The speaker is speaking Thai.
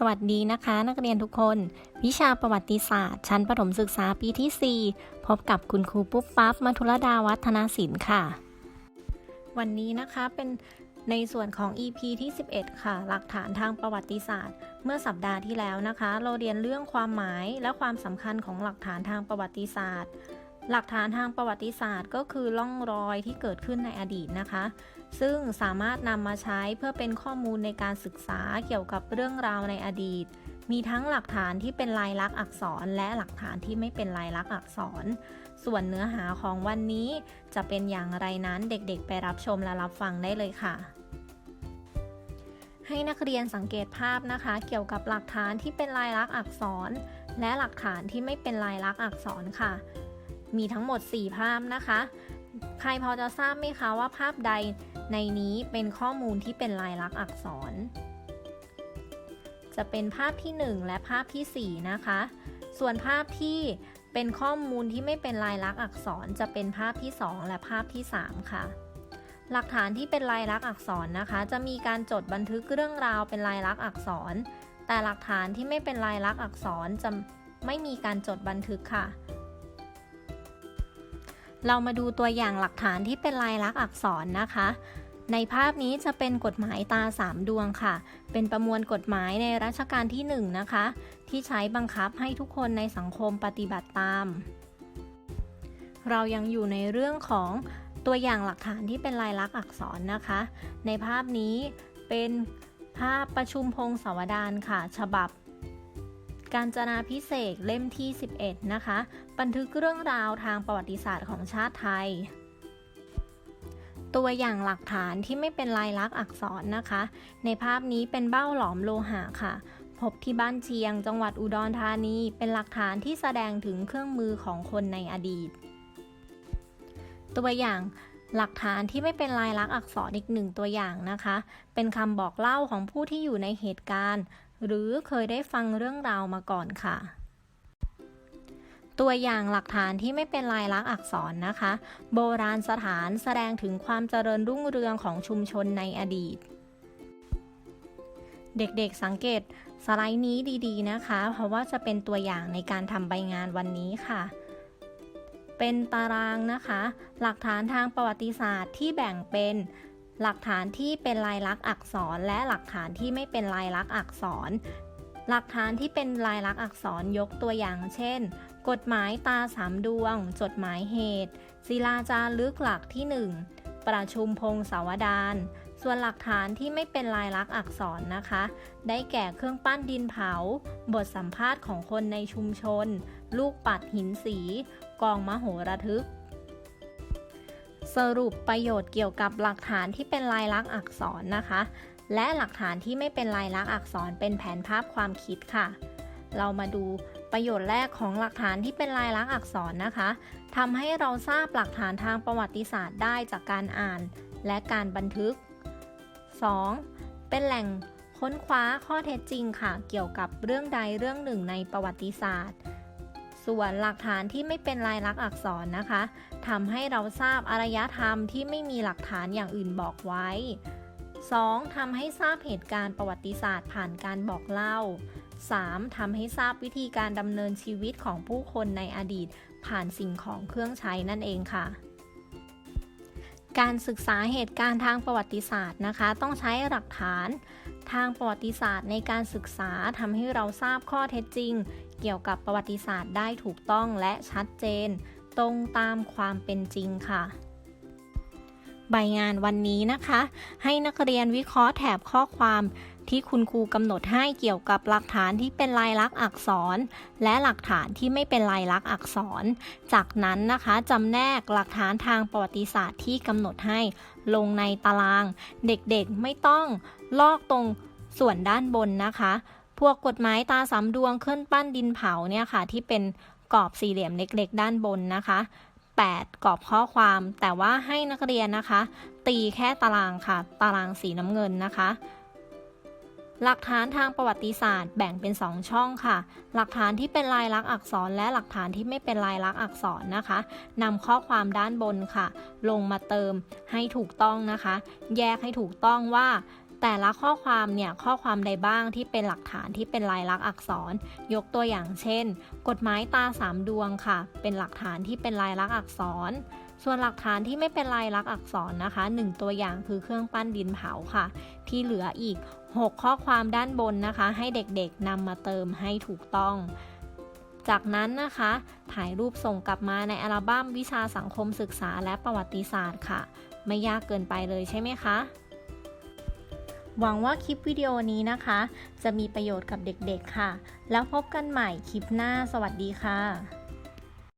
สวัสดีนะคะ นักเรียนทุกคน วิชาประวัติศาสตร์ ชั้นประถมศึกษาปีที่ 4 พบกับคุณครูปุ๊บปั๊บมัทุรดาวัฒนาศิลป์ค่ะ วันนี้นะคะเป็นในส่วนของ EP ที่ 11 ค่ะ หลักฐานทางประวัติศาสตร์ เมื่อสัปดาห์ที่แล้วนะคะ เราเรียนเรื่องความหมายและความสำคัญของหลักฐานทางประวัติศาสตร์ หลักฐานทางประวัติศาสตร์ก็คือร่องรอยที่เกิดขึ้นในอดีตนะคะ ซึ่งสามารถนำมาใช้เพื่อเป็นข้อมูลในการศึกษาเกี่ยวกับเรื่องราวในอดีต มีทั้งหลักฐานที่เป็นลายลักษณ์อักษร และหลักฐานที่ไม่เป็นลายลักษณ์อักษร ส่วนเนื้อหาของวันนี้จะเป็นอย่างไรนั้นเด็กๆ ไปรับชมและรับฟังได้เลยค่ะให้นักเรียนสังเกตภาพนะคะ เกี่ยวกับหลักฐานที่เป็นลายลักษณ์อักษร และหลักฐานที่ไม่เป็นลายลักษณ์อักษรค่ะ มีทั้งหมด 4 ภาพนะคะ ใครพอจะทราบไหมคะว่าภาพใดในนี้เป็นข้อมูลที่เป็นลายลักษณ์อักษร จะเป็นภาพที่ 1 และภาพที่ 4 นะคะ ส่วนภาพที่เป็นข้อมูลที่ไม่เป็นลายลักษณ์อักษรจะเป็นภาพที่ 2 และภาพที่ 3 ค่ะ หลักฐานที่เป็นลายลักษณ์อักษรนะคะ จะมีการจดบันทึกเรื่องราวเป็นลายลักษณ์อักษร แต่หลักฐานที่ไม่เป็นลายลักษณ์อักษรจะไม่มีการจดบันทึกค่ะ เรามาดูตัวอย่างหลักฐานที่เป็นลายลักษณ์อักษรนะคะ ในภาพนี้จะเป็นกฎหมายตาสามดวงค่ะ เป็นประมวลกฎหมายในรัชกาลที่1นนะคะ ที่ใช้บังคับให้ทุกคนในสังคมปฏิบัติตาม เรายังอยู่ในเรื่องของตัวอย่างหลักฐานที่เป็นลายลักษณ์อักษรนะคะ ในภาพนี้เป็นภาพประชุมพงศาวดารค่ะ ฉบับ การจนาพิเศษเล่มที่ 11 นะคะ บันทึกเรื่องราวทางประวัติศาสตร์ของชาติไทย ตัวอย่างหลักฐานที่ไม่เป็นลายลักษณ์อักษรนะคะ ในภาพนี้เป็นเบ้าหลอมโลหะค่ะ พบที่บ้านเชียง จังหวัดอุดรธานี เป็นหลักฐานที่แสดงถึงเครื่องมือของคนในอดีต ตัวอย่างหลักฐานที่ไม่เป็นลายลักษณ์อักษรอีกหนึ่งตัวอย่างนะคะ เป็นคำบอกเล่าของผู้ที่อยู่ในเหตุการณ์ หรือเคยได้ฟังเรื่องราวมาก่อนค่ะ ตัวอย่างหลักฐานที่ไม่เป็นลายลักษณ์อักษรนะคะ โบราณสถานแสดงถึงความเจริญรุ่งเรืองของชุมชนในอดีต เด็กๆสังเกตสไลด์นี้ดีๆนะคะ เพราะว่าจะเป็นตัวอย่างในการทำใบงานวันนี้ค่ะเป็นตารางนะคะ หลักฐานทางประวัติศาสตร์ที่แบ่งเป็น หลักฐานที่เป็นลายลักษณ์อักษร และหลักฐานที่ไม่เป็นลายลักษณ์อักษร หลักฐานที่เป็นลายลักษณ์อักษรยกตัวอย่างเช่น กฎหมายตาสามดวง จดหมายเหตุ ศิลาจารึกหลักที่ 1 ประชุมพงศาวดารส่วนหลักฐานที่ไม่เป็นลายลักษณ์อักษรนะคะ ได้แก่เครื่องปั้นดินเผา บทสัมภาษณ์ของคนในชุมชน ลูกปัดหินสี กองมโหระทึก สรุปประโยชน์เกี่ยวกับหลักฐานที่เป็นลายลักษณ์อักษรนะคะ และหลักฐานที่ไม่เป็นลายลักษณ์อักษรเป็นแผนภาพความคิดค่ะ เรามาดูประโยชน์แรกของหลักฐานที่เป็นลายลักษณ์อักษรนะคะทำให้เราทราบหลักฐานทางประวัติศาสตร์ได้จากการอ่านและการบันทึก 2. เป็นแหล่งค้นคว้าข้อเท็จจริงค่ะ เกี่ยวกับเรื่องใดเรื่องหนึ่งในประวัติศาสตร์ ส่วนหลักฐานที่ไม่เป็นลายลักษณ์อักษรนะคะทำให้เราทราบอารยธรรมที่ไม่มีหลักฐานอย่างอื่นบอกไว้ 2. ทำให้ทราบเหตุการณ์ประวัติศาสตร์ผ่านการบอกเล่า 3. ทำให้ทราบวิธีการดำเนินชีวิตของผู้คนในอดีต ผ่านสิ่งของเครื่องใช้นั่นเองค่ะ การศึกษาเหตุการณ์ทางประวัติศาสตร์นะคะ ต้องใช้หลักฐาน ทางประวัติศาสตร์ในการศึกษาทำให้เราทราบข้อเท็จจริง เกี่ยวกับประวัติศาสตร์ได้ถูกต้องและชัดเจน ตรงตามความเป็นจริงค่ะ ใบงานวันนี้นะคะ ให้นักเรียนวิเคราะห์แถบข้อความ ที่คุณครูกำหนดให้เกี่ยวกับหลักฐานที่เป็นลายลักษณ์อักษร และหลักฐานที่ไม่เป็นลายลักษณ์อักษร จากนั้นนะคะจำแนกหลักฐานทางประวัติศาสตร์ที่กำหนดให้ลงในตาราง เด็กๆไม่ต้องลอกตรงส่วนด้านบนนะคะ พวกกฎหมายตาสามดวงเคลื่อนปั้นดินเผาเนี่ยค่ะ ที่เป็นกรอบสี่เหลี่ยมเล็กๆ ด้านบนนะคะ 8 กรอบข้อความแต่ว่าให้นักเรียนนะคะ ตีแค่ตารางค่ะ ตารางสีน้ำเงินนะคะ หลักฐานทางประวัติศาสตร์แบ่งเป็น 2 ช่องค่ะ หลักฐานที่เป็นลายลักษณ์อักษรและหลักฐานที่ไม่เป็นลายลักษณ์อักษรนะคะนำข้อความด้านบนค่ะ ลงมาเติมให้ถูกต้องนะคะ แยกให้ถูกต้องว่า แต่ละข้อความเนี่ยข้อความใดบ้างที่เป็นหลักฐานที่เป็นลายลักษณ์อักษร ยกตัวอย่างเช่น กฎหมายตาสามดวงค่ะ เป็นหลักฐานที่เป็นลายลักษณ์อักษรส่วนหลักฐานที่ไม่เป็นลายลักษณ์อักษรนะคะหนึ่งตัวอย่างคือเครื่องปั้นดินเผาค่ะ ที่เหลืออีก 6 ข้อความด้านบนนะคะ ให้เด็กๆนำมาเติมให้ถูกต้อง จากนั้นนะคะ ถ่ายรูปส่งกลับมาในอัลบั้มวิชาสังคมศึกษาและประวัติศาสตร์ค่ะ ไม่ยากเกินไปเลยใช่ไหมคะหวังว่าคลิปวิดีโอนี้นะคะ จะมีประโยชน์กับเด็กๆค่ะ แล้วพบกันใหม่คลิปหน้า สวัสดีค่ะ